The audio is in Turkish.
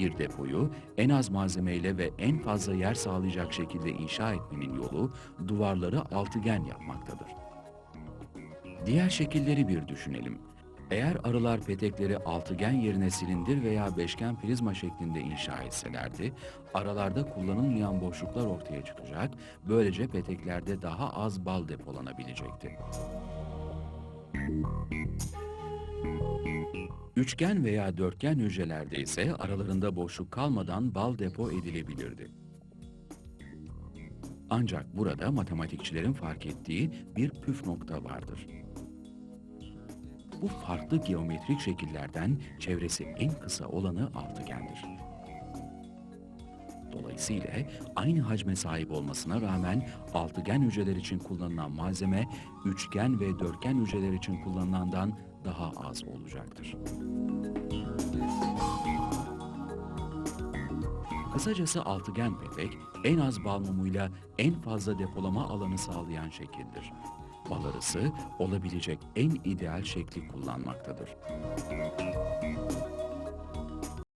Bir depoyu en az malzemeyle ve en fazla yer sağlayacak şekilde inşa etmenin yolu duvarları altıgen yapmaktadır. Diğer şekilleri bir düşünelim. Eğer arılar petekleri altıgen yerine silindir veya beşgen prizma şeklinde inşa etselerdi, aralarda kullanılmayan boşluklar ortaya çıkacak, böylece peteklerde daha az bal depolanabilecekti. Üçgen veya dörtgen hücrelerde ise aralarında boşluk kalmadan bal depo edilebilirdi. Ancak burada matematikçilerin fark ettiği bir püf nokta vardır. Bu farklı geometrik şekillerden çevresi en kısa olanı altıgendir. Dolayısıyla aynı hacme sahip olmasına rağmen altıgen hücreler için kullanılan malzeme üçgen ve dörtgen hücreler için kullanılandan daha az olacaktır. Kısacası altıgen petek en az bal mumuyla en fazla depolama alanı sağlayan şekildir. Bal arısı olabilecek en ideal şekli kullanmaktadır.